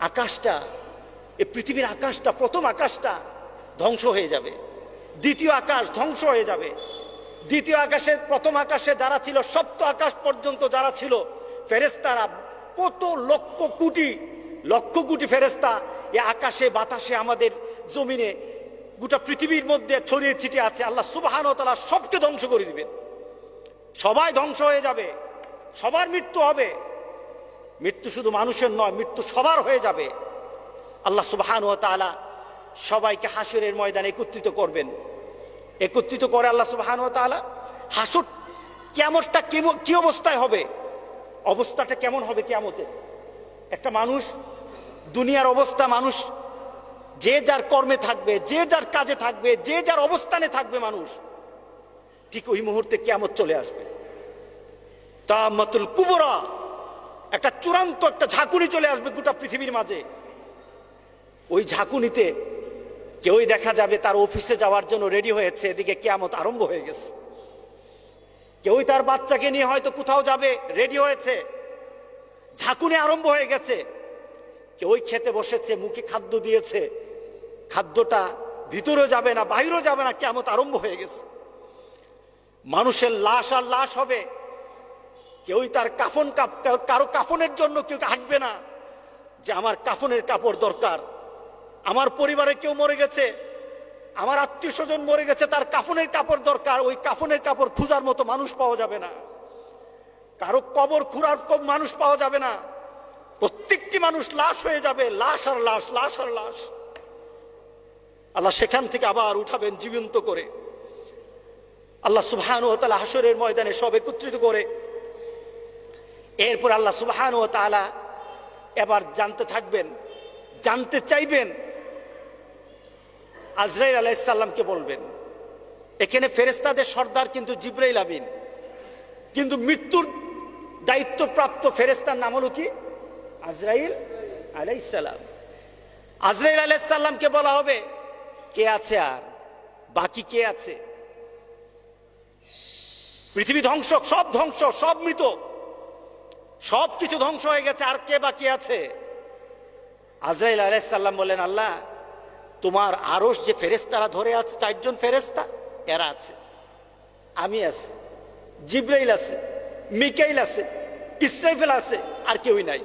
আকাশটা, এ পৃথিবীর আকাশটা, প্রথম আকাশটা ধ্বংস হয়ে যাবে। দ্বিতীয় আকাশ ধ্বংস হয়ে যাবে। দ্বিতীয় আকাশে প্রথম আকাশে যারা ছিল, সপ্ত আকাশ পর্যন্ত যারা ছিল ফেরেস্তারা কত লক্ষ কোটি লক্ষ কোটি ফেরেস্তা এ আকাশে, বাতাসে আমাদের জমিনে গোটা পৃথিবীর মধ্যে ছড়িয়ে ছিটিয়ে আছে। আল্লাহ সুবাহান তালা সবকে ধ্বংস করে দিবেন। সবাই ধ্বংস হয়ে যাবে। সবার মৃত্যু হবে। মৃত্যু শুধু মানুষের নয়, মৃত্যু সবার হয়ে যাবে। আল্লাহ সুবাহান ও তালা সবাইকে হাসুরের ময়দানে একত্রিত করবেন। একত্রিত করে আল্লাহ সুবাহান ও তালা হাসর কেমনটা কেমন, কি অবস্থায় হবে? অবস্থাটা কেমন হবে কেমতে একটা মানুষ, দুনিয়ার অবস্থা মানুষ, যে যার কর্মে থাকবে, যে যার কাজে থাকবে, যে যার অবস্থানে থাকবে মানুষ, ঠিক ওই মুহূর্তে কেমত চলে আসবে। তামাতুল কুবরা। একটা চূড়ান্ত একটা ঝাঁকুনি চলে আসবে গোটা পৃথিবীর মাঝে। ওই ঝাঁকুনিতে কেউই দেখা যাবে তার অফিসে যাওয়ার জন্য রেডি হয়েছে, এদিকে কেয়ামত আরম্ভ হয়ে গেছে। কেউই তার বাচ্চাকে নিয়ে হয়তো কোথাও যাবে, রেডি হয়েছে। ঝাঁকুনি আরম্ভ হয়ে গেছে। কেউই খেতে বসেছে, মুখে খাদ্য দিয়েছে। খাদ্যটা ভিতরেও যাবে না, বাইরেও যাবে না কেমত আরম্ভ হয়ে গেছে। মানুষের লাশ আর লাশ হবে। কেউই তার কাফন কারও কাফনের জন্য কেউ হাঁটবে না যে আমার কাফনের কাপড় দরকার। আমার পরিবারে কেউ মরে গেছে, আমার আত্মীয় স্বজন মরে গেছে, তার কাফনের কাপড় দরকার, ওই কাফনের কাপড় খুঁজার মতো মানুষ পাওয়া যাবে না। কারও কবর খুঁড়ার মানুষ পাওয়া যাবে না। প্রত্যেকটি মানুষ লাশ হয়ে যাবে, লাশ আর লাশ লাশ আর লাশ। আল্লাহ সেখান থেকে আবার উঠাবেন জীবন্ত করে। আল্লাহ সুবহান ও তালা হাসরের ময়দানে সব একত্রিত করে এরপর আল্লাহ সুবহান ও তালা এবার জানতে থাকবেন, জানতে চাইবেন, আজরাইল আলাইসাল্লামকে বলবেন, এখানে ফেরেস্তাদের সর্দার কিন্তু জিব্রাইল আমিন। কিন্তু মৃত্যুর দায়িত্বপ্রাপ্ত ফেরেস্তার নাম হলো কি? আজরাইল আলাইসাল্লাম আজরাইল আলাইসাল্লামকে বলা হবে কে আছে আর? বাকি কে আছে? পৃথিবী ধ্বংস সব ধ্বংস, সব মৃত। সব কিছু ধ্বংস হয়ে গেছে, আর কে বাকি আছে? আজরাইল আলাইসাল্লাম বললেন, আল্লাহ, তোমার আরস যে ফেরেস্তারা ধরে আছে, চারজন ফেরেস্তা এরা আছে। আমি আছি, জিব্রাইল আছে, মিকাইল আছে, ইসরাইফেল আছে, আর কেউই নাই।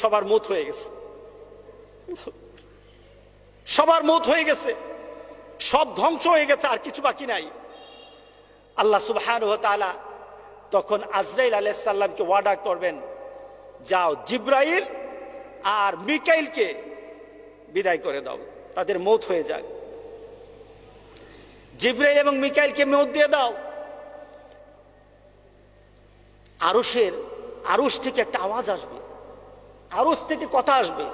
সবার মত হয়ে গেছে। সবার মত হয়ে গেছে। সব ধ্বংস হয়ে গেছে, আর কিছু বাকি নাই। আল্লাহ তালা তখন আজরাইল আলাইসাল্লামকে ওয়ার্ডার করবেন যাও জিব্রাইল আর মিকাইলকে বিদায় করে দাও। তাদের মত হয়ে যাক জিব্রাইল এবং মিকাইলকে মত দিয়ে দাও। আরসের আরস থেকে একটা আওয়াজ আসবে। আরস থেকে কথা আসবে,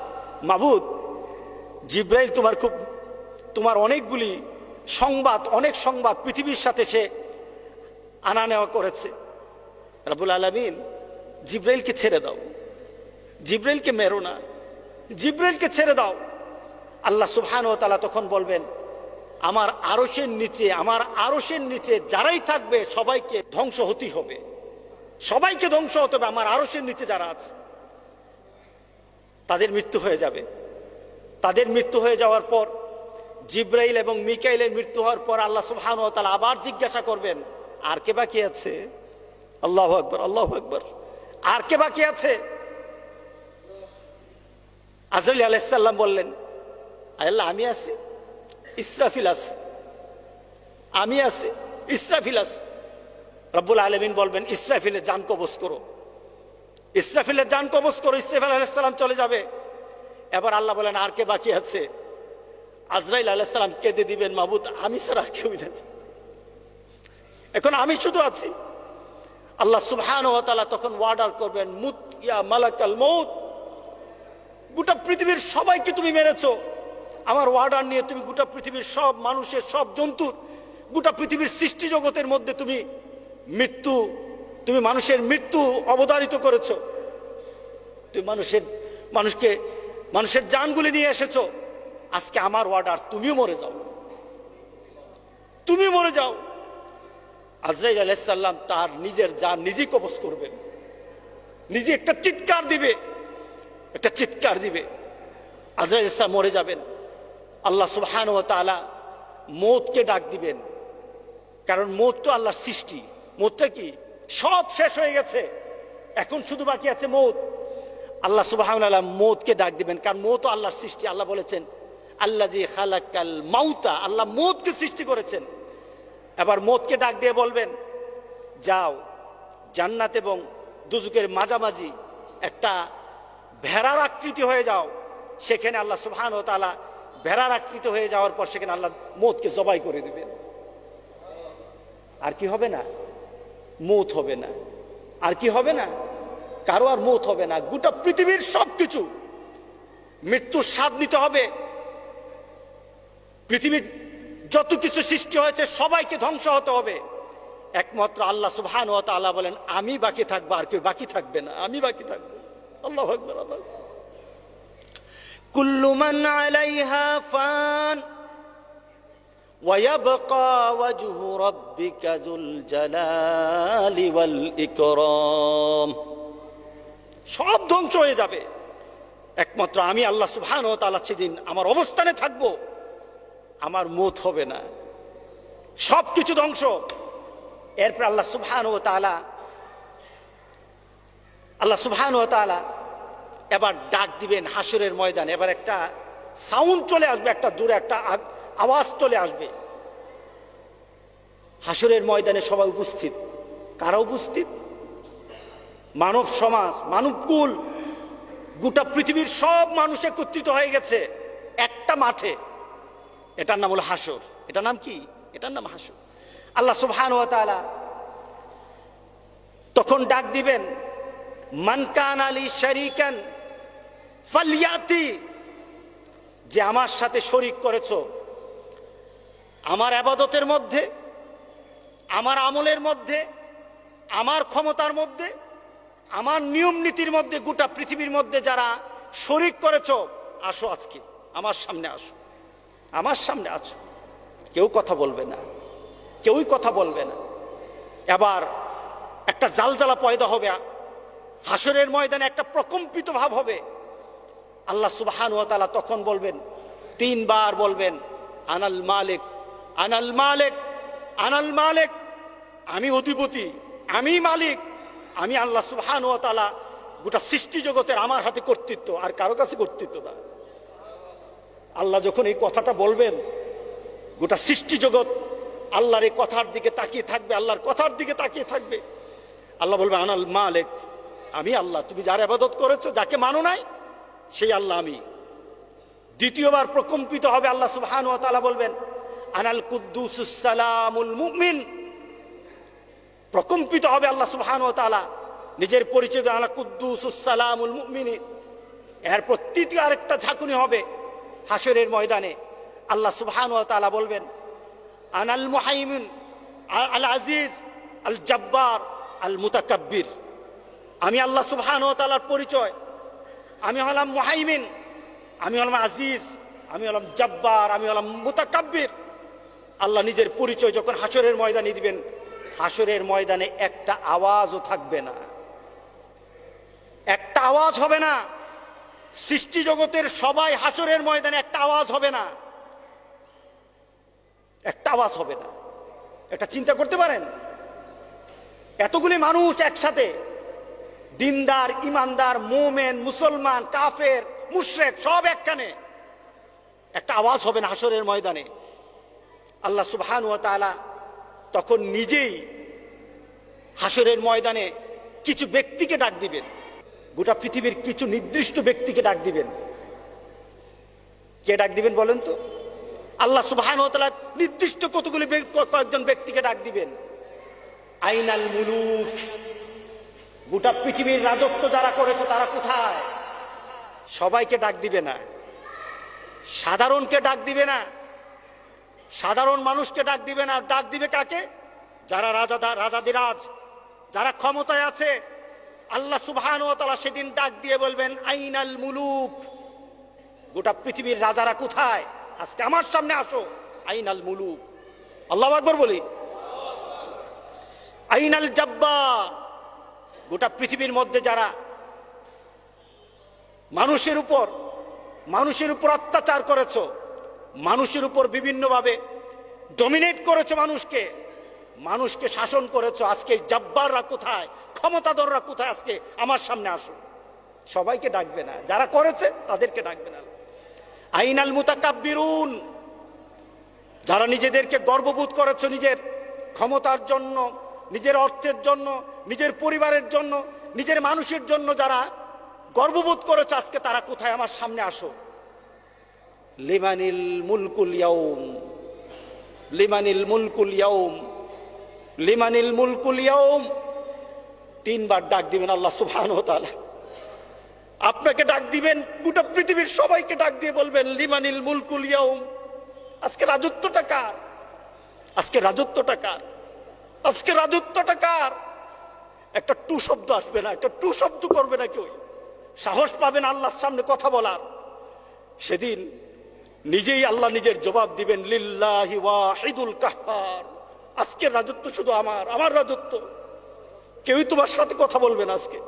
মাবুদ, জিব্রাইল তোমার খুব, তোমার অনেকগুলি সংবাদ, অনেক সংবাদ পৃথিবীর সাথে সে আনা নেওয়া করেছে। রাবুল আলমিন জিব্রাইলকে ছেড়ে দাও। জিব্রাইলকে মেরো না। জিব্রাইলকে ছেড়ে দাও। আল্লাহ সুবহান ও তালা তখন বলবেন, আমার আরসের নিচে, আমার আরসের নিচে যারাই থাকবে, সবাইকে ধ্বংস হতেই হবে। সবাইকে ধ্বংস হতে হবে, আমার আরসের নিচে যারা আছে। তাদের মৃত্যু হয়ে যাবে। তাদের মৃত্যু হয়ে যাওয়ার পর, জিব্রাইল এবং মিকাইলের মৃত্যু হওয়ার পর আল্লাহ সুবহান ও তালা আবার জিজ্ঞাসা করবেন, আর কে বাকি আছে? আল্লাহ আকবর আল্লাহ আকবর। আর কে বাকি আছে? আজরুল আলাইসাল্লাম বললেন আল্লাহ, আমি আছি। ইসরাফিল আছে। আমি আছি। ইসরাফিল আছে। রব্বুল আলমিন বলবেন, ইসরাফিলের যান কবজ করো। ইসরাফিলের যান কবজ করো, ইসরাফিল আলাইসাল্লাম চলে যাবে। এবার আল্লাহ বলেন, আর কে বাকি আছে? আজরাইল আলাইসাল্লাম কেঁদে দিবেন, মাবুদ, আমি স্যার আর কেউ নেই। এখন আমি শুধু আছি। আল্লাহ সুবহান তখন ওয়ার্ডার করবেন, মুত ইয়া মালাকাল মৌত গোটা পৃথিবীর সবাইকে তুমি মেরেছো। আমার ওয়ার্ডার নিয়ে তুমি গোটা পৃথিবীর সব মানুষের, সব জন্তুর, গোটা পৃথিবীর সৃষ্টি জগতের মধ্যে তুমি মৃত্যু, তুমি মানুষের মৃত্যু অবধারিত করেছ। তুমি মানুষের, মানুষকে, মানুষের জানগুলি নিয়ে এসেছ। আজকে আমার ওয়ার্ডার তুমিও মরে যাও। তুমি মরে যাও। আজরাইল আলাইসাল্লাম তার নিজের যান নিজেই কবজ করবেন। নিজে একটা চিৎকার দিবে। একটা চিৎকার দিবে। আজরাইল ইসলাম মরে যাবেন। আল্লাহ সুবহান ও তালা মৌতকে ডাক দিবেন। কারণ মৌত তো আল্লাহর সৃষ্টি। মৌতটা কি? সব শেষ হয়ে গেছে। এখন শুধু বাকি আছে মৌত। আল্লাহ আল্লাহ মৌতকে ডাক দিবেন। কারণ মৌত আল্লাহর সৃষ্টি। আল্লাহ বলেছেন আল্লাহ জি খালাকাল মাউতা। আল্লাহ মৌতকে সৃষ্টি করেছেন। এবার মৌতকে ডাক দিয়ে বলবেন, যাও জান্নাত এবং দুজুকের মাঝামাঝি একটা ভেড়ার আকৃতি হয়ে যাও। সেখানে আল্লাহ সুবহান ও তালা ভেড়ার আকৃতি হয়ে যাওয়ার পর সেখানে আল্লাহ মৌতকে জবাই করে দিবেন। আর কি হবে না? মৌত হবে না। আর কি হবে না? কারও আর মৌত হবে না। গোটা পৃথিবীর সব কিছু মৃত্যুর স্বাদ নিতে হবে। পৃথিবীর যত কিছু সৃষ্টি হয়েছে, সবাইকে ধ্বংস হতে হবে। একমাত্র আল্লাহ সুবহান ও তাআলা বলেন, আমি বাকি থাকব, আর কেউ বাকি থাকবে না। আমি বাকি থাকব। আল্লাহ আকবার আল্লাহ কুল্লু মান আলাইহা ফান ويبقى وجه ربك ذو الجلال والإكرام সব ধ্বংস হয়ে যাবে একমাত্র আমি আল্লাহ সুবহান ও তাআলা সেদিন আমার অবস্থানে থাকব আমার মত হবে না সব কিছু ধ্বংস এরপর আল্লাহ সুবহান ও তাআলা আল্লাহ সুবহান ও তাআলা এবার ডাক দিবেন হাসরের ময়দান। এবার একটা সাউন্ড চলে আসবে, একটা দূরে একটা আওয়াজ চলে আসবে। হাসরের ময়দানে সবাই উপস্থিত। কারা উপস্থিত? মানব সমাজ মানবকুল গোটা পৃথিবীর সব মানুষ একত্রিত হয়ে গেছে একটা মাঠে। এটার নাম হলো হাসর এটার নাম কি? এটার নাম হাসর আল্লাহ সুবহান ওয়া তাআলা তখন ডাক দিবেন মানকান আলী শরিকান ফালিয়াতি যে আমার সাথে শরিক করেছ, আমার আবাদতের মধ্যে, আমার আমলের মধ্যে, আমার ক্ষমতার মধ্যে, আমার নিয়ম নীতির মধ্যে, গোটা পৃথিবীর মধ্যে যারা শরিক করেছ, আসো আজকে, আমার সামনে আসো, আমার সামনে আসো। কেউ কথা বলবে না, কেউই কথা বলবে না। এবার একটা জালজালা পয়দা হবে হাসরের ময়দানে একটা প্রকম্পিত ভাব হবে। আল্লাহ সুবহান তাআলা তখন বলবেন, তিনবার বলবেন, আনাল মালিক আনাল মালিক আনাল মালিক, আমি অধিপতি, আমি মালিক, আমি আল্লাহ সুবহান তাআলা গোটা সৃষ্টি জগতের আমার হাতে কর্তৃত্ব, আর কারও কাছে কর্তৃত্ব না। আল্লাহ যখন এই কথাটা বলবেন, গোটা সৃষ্টি জগৎ আল্লাহর এই কথার দিকে তাকিয়ে থাকবে, আল্লাহর কথার দিকে তাকিয়ে থাকবে। আল্লাহ বলবে, আনাল মালিক আমি আল্লাহ, তুমি যার আবাদত করেছ, যাকে মানো নাই, সেই আল্লাহ আমি। দ্বিতীয়বার প্রকম্পিত হবে আল্লাহ সুবহান বলবেন, আনাল কুদ্দুসুস সালামুল মুমিন। প্রকম্পিত হবে আল্লাহ সুবহান ওয়া তাআলা নিজের পরিচয় আনা কুদ্দুসুস সালামুল মুমিন। এরপর তৃতীয় আরেকটা ঝাঁকুনি হবে হাসরের ময়দানে। আল্লাহ সুবহান ওয়া তাআলা বলবেন, আনাল মুহাইমিন আল, আজিজ, আল, জব্বার, আল, মুতাকাব্বির। আমি আল্লাহ সুবহান ওয়া তাআলার পরিচয়। আমি হলাম মুহাইমিন, আমি হলাম আজিজ, আমি হলাম জব্বার, আমি হলাম মুতাকাব্বির। আল্লাহ নিজের পরিচয় যখন হাসরের ময়দানে দিবেন হাসরের ময়দানে একটা আওয়াজও থাকবে না। একটা আওয়াজ হবে না। সৃষ্টি জগতের সবাই হাসরের ময়দানে একটা আওয়াজ হবে না। একটা আওয়াজ হবে না। একটা চিন্তা করতে পারেন? এতগুলি মানুষ একসাথে দিনদার, ইমানদার, মোমেন, মুসলমান, কাফের, মুশরেক, সব একখানে। একটা আওয়াজ হবে না হাসরের ময়দানে। আল্লাহ সুবহান ওয়া তাআলা তখন নিজেই হাসরের ময়দানে কিছু ব্যক্তিকে ডাক দিবেন। গোটা পৃথিবীর কিছু নির্দিষ্ট ব্যক্তিকে ডাক দিবেন। কে ডাক দিবেন বলেন তো? আল্লাহ সুবহান ওয়া তাআলা নির্দিষ্ট কতগুলি কয়েকজন ব্যক্তিকে ডাক দিবেন। আইনাল মুলুক গোটা পৃথিবীর রাজত্ব যারা করেছে, তারা কোথায়? সবাইকে ডাক দিবে না। সাধারণকে ডাক দিবে না। সাধারণ মানুষকে ডাক দিবে না। ডাক দিবে কাকে? যারা রাজা রাজাদিরাজ যারা ক্ষমতায় আছে। আল্লাহ সুবহান ও তালা সেদিন ডাক দিয়ে বলবেন, আইনাল মুলুক। গোটা পৃথিবীর রাজারা কোথায়? আজকে আমার সামনে আসো। আইনাল মুলুক। আল্লাহ আকবর বলি। আইনাল জাব্বা গোটা পৃথিবীর মধ্যে যারা মানুষের উপর মানুষের উপর অত্যাচার করেছ, মানুষের উপর বিভিন্নভাবে ডমিনেট করেছ মানুষকে মানুষকে শাসন করেছ, আজকে জব্বাররা কোথায়, ক্ষমতাধররা কোথায় আজকে? আমার সামনে আসুন সবাইকে ডাকবে না। যারা করেছে, তাদেরকে ডাকবে না। আইনাল মুতাকাব্বিরুন, যারা নিজেদেরকে গর্ববোধ করেছ নিজের ক্ষমতার জন্য নিজের অর্থের জন্য, নিজের পরিবারের জন্য, নিজের মানুষের জন্য যারা গর্ববোধ করেছে আজকে তারা কোথায়? আমার সামনে আসো। লিমানিল মুলকুল ইয়াউম লিমানিল মুলকুল লিমানিল মুলকুল তিনবার ডাক দিবেন আল্লাহ সুবহানাহু আপনাকে ডাক দিবেন, গোটা পৃথিবীর সবাইকে ডাক দিয়ে বলবেন লিমানিল মুলকুল ইয়াউম। আজকে রাজত্বটা কার? আজকে রাজত্বটা কার? আজকে রাজত্বটা কার? একটা টু শব্দ আসবে না, একটা টু শব্দ করবে না কেউ সাহস পাবেন আল্লাহর সামনে কথা বলার। সেদিন নিজেই আল্লাহ নিজের জবাব দিবেন, লিল্লাহি ওয়াহিদুল কাহ্হার আজকের রাজত্ব শুধু আমার আমার রাজত্ব। কেউই তোমার সাথে কথা বলবে না আজকে।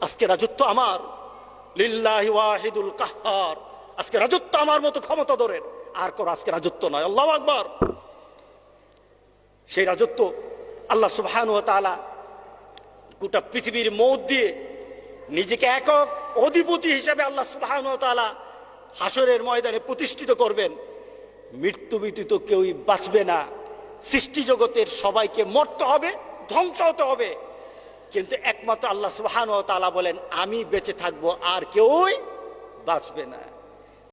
আজকে রাজত্ব আমার। লিল্লাহি ওয়াহিদুল কাহ্হার আজকে রাজত্ব আমার মতো ক্ষমতা ধরেন আর কোন আজকে রাজত্ব নয়। আল্লাহ আকবার। সেই রাজত্ব আল্লাহ সুবহান ও তাআলা গোটা পৃথিবীর মৌত দিয়ে নিজেকে একক অধিপতি হিসাবে আল্লাহ সুবহান ও তাআলা হাসরের ময়দানে প্রতিষ্ঠিত করবেন। মৃত্যু ব্যতীত কেউই বাঁচবে না। সৃষ্টি জগতের সবাইকে মরতে হবে, ধ্বংস হতে হবে। কিন্তু একমাত্র আল্লাহ সুবহান বলেন, আমি বেঁচে থাকব আর কেউই বাঁচবে না।